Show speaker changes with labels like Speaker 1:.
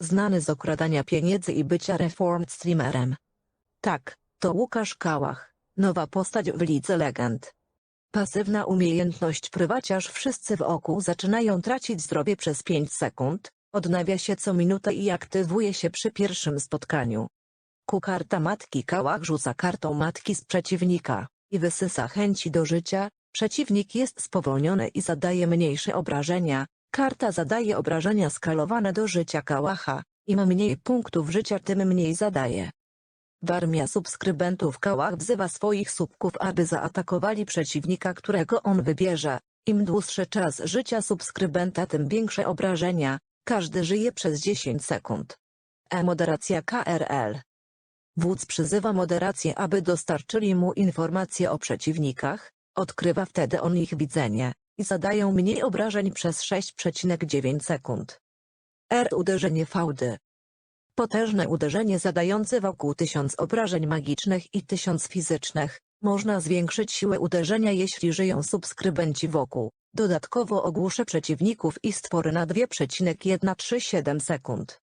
Speaker 1: znany z okradania pieniędzy i bycia reformed streamerem. Tak, to Łukasz Kałach, nowa postać w Lidze Legend. Pasywna umiejętność prywaciarz wszyscy wokół zaczynają tracić zdrowie przez 5 sekund, odnawia się co minutę i aktywuje się przy pierwszym spotkaniu. Ku karta matki Kałach rzuca kartą matki z przeciwnika i wysysa chęci do życia, przeciwnik jest spowolniony i zadaje mniejsze obrażenia, karta zadaje obrażenia skalowane do życia Kałacha, im mniej punktów życia tym mniej zadaje. Armia subskrybentów Kałach wzywa swoich subków aby zaatakowali przeciwnika którego on wybierze, im dłuższy czas życia subskrybenta tym większe obrażenia, każdy żyje przez 10 sekund. E-moderacja KRL Wódz przyzywa moderację aby dostarczyli mu informacje o przeciwnikach, odkrywa wtedy on ich widzenie, i zadają mniej obrażeń przez 6,9 sekund. R. Uderzenie fałdy Potężne uderzenie zadające wokół 1000 obrażeń magicznych i 1000 fizycznych. Można zwiększyć siłę uderzenia jeśli żyją subskrybenci wokół. Dodatkowo ogłuszę przeciwników i stwory na 2,137 sekund.